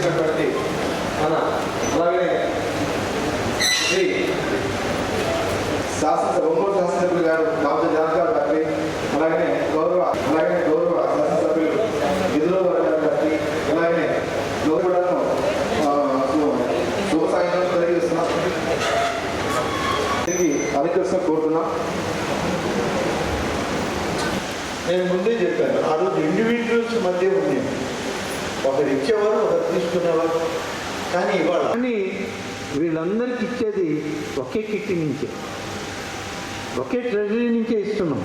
చేసినటువంటి మన అలాగే శ్రీ శాసనసభ ఒంగోలు శాసనసభ్యులు గారు బాబు జానకారు గారికి అలాగే గౌరవ అలాగే గౌరవ శాసనసభ్యులు విధుల గారు గారికి అలాగే గౌరవను శుభ సాయంత్రం తెలియజేస్తున్నాం. దీనికి అధికరిస్తూ కోరుతున్నాం. నేను ముందే చెప్పాను ఆ రోజు ఇండివిజువల్స్ మధ్య ఉంది ఒకరు ఇచ్చేవారు ఒకరు తీసుకునేవారు. కానీ ఇవాళ కానీ వీళ్ళందరికీ ఇచ్చేది ఒకే కిట్టి నుంచే. ఒకే ట్రెజరీ నుంచే ఇస్తున్నాం.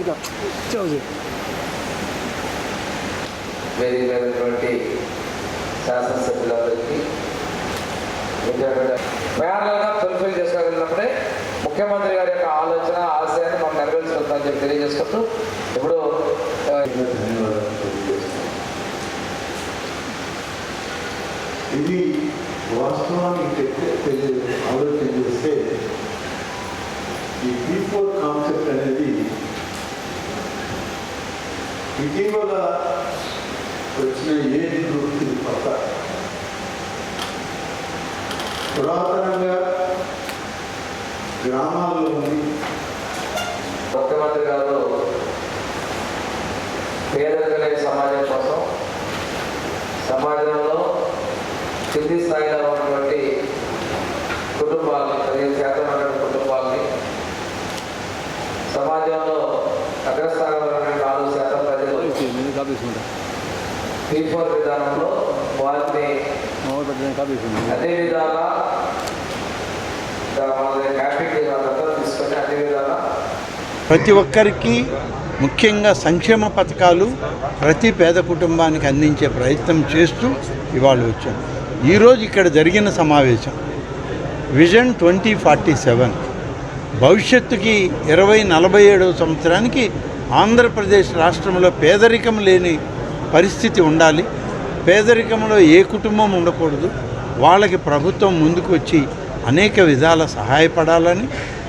సార్ వేదికైనటువంటి శాసనసభ్యులందరికీ ప్యారల్గా ఫుల్ఫిల్ చేసుకోగలిగినప్పుడే ముఖ్యమంత్రి గారి యొక్క ఆలోచన ఆశయాన్ని మనం నెరవేర్చుకుంటామని చెప్పి తెలియజేసుకుంటూ ఇప్పుడు ఆ, ఇది వాస్తవానికి తె- తెలి- ఆలోచన చేస్తే ఈ బీ ఫోర్ కాన్సెప్ట్ అనేది ఇటీవల వచ్చిన ఏది వృత్తి కొత్త పురాతనంగా గ్రామాల్లో ఉంది. ముఖ్యమంత్రి గారు పేదరిక సమాజం కోసం సమాజంలో కింది స్థాయిలో ఉన్నటువంటి కుటుంబాలని పదిహేను శాతం ఉన్నటువంటి కుటుంబాలని సమాజంలో అగ్రస్థానంలో ఉన్నటువంటి నాలుగు శాతం ప్రజలు విధానంలో వారిని ప్రతి ఒక్కరికి ముఖ్యంగా సంక్షేమ పథకాలు ప్రతి పేద కుటుంబానికి అందించే ప్రయత్నం చేస్తూ ఇవాళ వచ్చాం. ఈరోజు ఇక్కడ జరిగిన సమావేశం. విజన్ ట్వంటీ ఫార్టీ సెవెన్ భవిష్యత్తుకి ఇరవై నలభై ఏడవ సంవత్సరానికి ఆంధ్రప్రదేశ్ రాష్ట్రంలో పేదరికం లేని పరిస్థితి ఉండాలి. పేదరికంలో ఏ కుటుంబం ఉండకూడదు. వాళ్ళకి ప్రభుత్వం ముందుకు వచ్చి అనేక విధాల సహాయపడాలని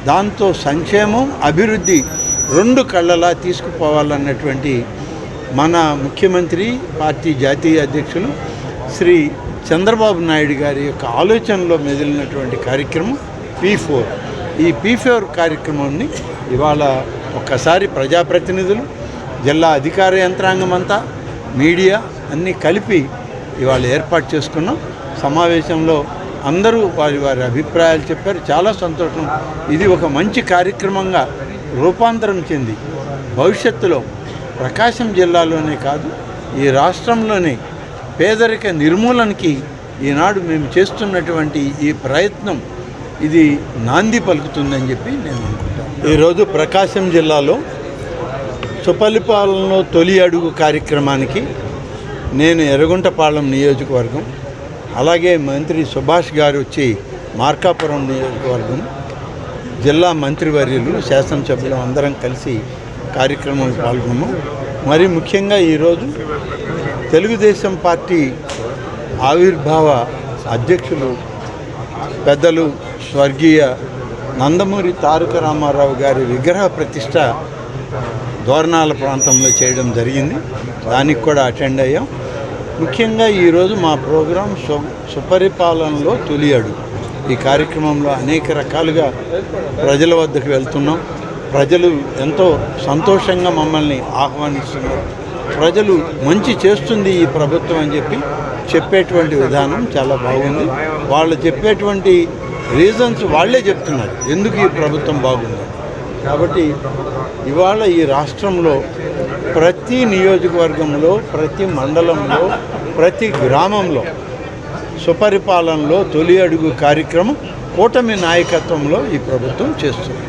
దాంతో సంక్షేమం అభివృద్ధి రెండు కళ్ళలా తీసుకుపోవాలన్నటువంటి మన ముఖ్యమంత్రి పార్టీ జాతీయ అధ్యక్షులు శ్రీ చంద్రబాబు నాయుడు గారి యొక్క ఆలోచనలో మెదిలినటువంటి కార్యక్రమం పీ ఫోర్ ఈ పీ ఫోర్ కార్యక్రమాన్ని ఇవాళ ఒక్కసారి ప్రజాప్రతినిధులు జిల్లా అధికార యంత్రాంగం అంతా మీడియా అన్నీ కలిపి ఇవాళ ఏర్పాటు చేసుకున్నాం. సమావేశంలో అందరూ వారి వారి అభిప్రాయాలు చెప్పారు. చాలా సంతోషం. ఇది ఒక మంచి కార్యక్రమంగా రూపాంతరం చెంది భవిష్యత్తులో ప్రకాశం జిల్లాలోనే కాదు ఈ రాష్ట్రంలోనే పేదరిక నిర్మూలనకి ఈనాడు మేము చేస్తున్నటువంటి ఈ ప్రయత్నం ఇది నాంది పలుకుతుందని చెప్పి నేను అనుకుంటున్నాను. ఈరోజు ప్రకాశం జిల్లాలో సుపలిపాలనలో తొలి అడుగు కార్యక్రమానికి నేను ఎర్రగుంటపాలెం నియోజకవర్గం అలాగే మంత్రి సుభాష్ గారు వచ్చి మార్కాపురం నియోజకవర్గం జిల్లా మంత్రివర్యులు శాసనసభ్యులు అందరం కలిసి కార్యక్రమంలో పాల్గొన్నాం మరి ముఖ్యంగా ఈరోజు తెలుగుదేశం పార్టీ ఆవిర్భావ అధ్యక్షులు పెద్దలు స్వర్గీయ నందమూరి తారక రామారావు గారి విగ్రహ ప్రతిష్ట దోరణాల ప్రాంతంలో చేయడం జరిగింది. దానికి కూడా అటెండ్ అయ్యాం. ముఖ్యంగా ఈరోజు మా ప్రోగ్రాం సు సుపరిపాలనలో తొలి అడుగు. ఈ కార్యక్రమంలో అనేక రకాలుగా ప్రజల వద్దకు వెళ్తున్నాం. ప్రజలు ఎంతో సంతోషంగా మమ్మల్ని ఆహ్వానిస్తున్నారు. ప్రజలు మంచి చేస్తుంది ఈ ప్రభుత్వం అని చెప్పి చెప్పేటువంటి విధానం చాలా బాగుంది. వాళ్ళు చెప్పేటువంటి రీజన్స్ వాళ్ళే చెప్తున్నారు. ఎందుకు ఈ ప్రభుత్వం బాగుంది? కాబట్టి ఇవాళ ఈ రాష్ట్రంలో ప్రతి నియోజకవర్గంలో ప్రతి మండలంలో ప్రతి గ్రామంలో సుపరిపాలనలో తొలి అడుగు కార్యక్రమం కూటమి నాయకత్వంలో ఈ ప్రభుత్వం చేస్తుంది.